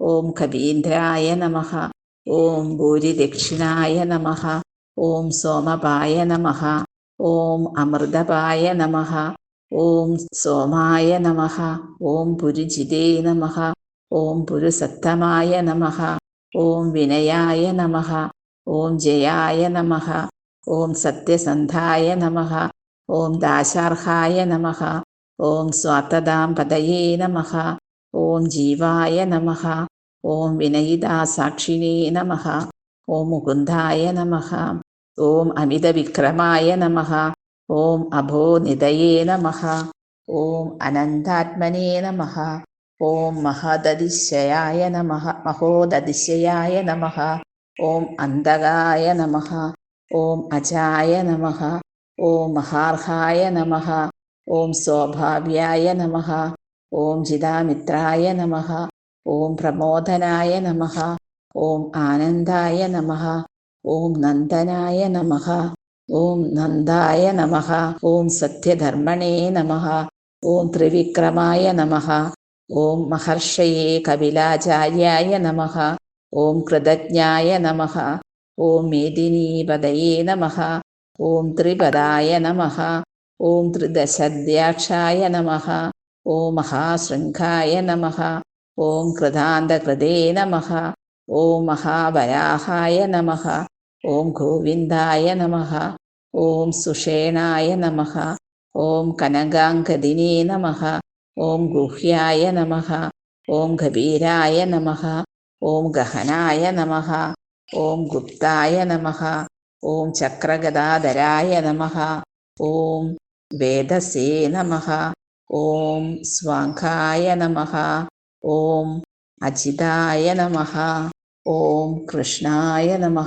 ഓം കവീന്ദ്രായ നമ ഓം ഭൂരിദക്ഷിണായ നമ ഓം സോമപായ നമ ഓം അമൃതപായ നമ ഓം സോമായ നമ ഓം പുരുജിതേ നമ ഓം പുരുസത്തമായ നമ ഓം വിനയായ നമ ഓം ജയായ നമ ഓം സത്യസന്ധായ നമ ഓം ദാശാർഹായ നമ ഓം സ്വാത്തതാം പതയേ നമ ഓം ജീവായ നമ ഓം വിനയിതാസാക്ഷിണേ നമ ഓം മുകുന്ദായ നമ ഓം അമിതവിക്രമായ നമ ഓം അഭോനിതയേ നമ ഓം അനന്താത്മനേ നമ ഓം മഹദതിശയായ നമ മഹോദതിശയായ നമ ഓം അന്തകായ നമ ഓം അജായ നമ ഓം മഹാർഹായ നമ ഓം സ്വാഭാവ്യായ നമ ഓം ജിതാമിത്രായ നമ ഓം പ്രമോദനായ നമ ഓം ആനന്ദായ നമ ഓം നന്ദനായ നമ ഓം നന്ദായ നമ ഓം സത്യധർമ്മണേ നമ ഓം ത്രിവിക്രമായ നമ ഓം മഹർഷയേ കപിലാചാര്യായ നമ ഓം കൃതജ്ഞായ നമ ഓം മേദിനീപതയേ നമ ഓം ത്രിപദായ നമ ഓം ത്രിദശദ്യാക്ഷായ നമ ഓം മഹാശൃംഖായ നമ ഓം കൃതാന്തകൃതേ നമ ഓം മഹാവരാഹായ നമ ഓം ഗോവിന്ദായ നമ ഓം സുഷേണായ നമ ഓം കനകാംഗദിനേ നമ ഓം ഗുഹ്യായ നമ ഓം ഗഭീരായ നമ ഓം ഗഹനായ നമ ഓം ഗുപ്തായ നമ ഓം ചക്രഗദാധരായ നമ ഓം വേദസേ നമ ഓം സ്വാങ്കായ നമ. ഓം അജിതായ നമ. ഓം കൃഷ്ണായ നമ.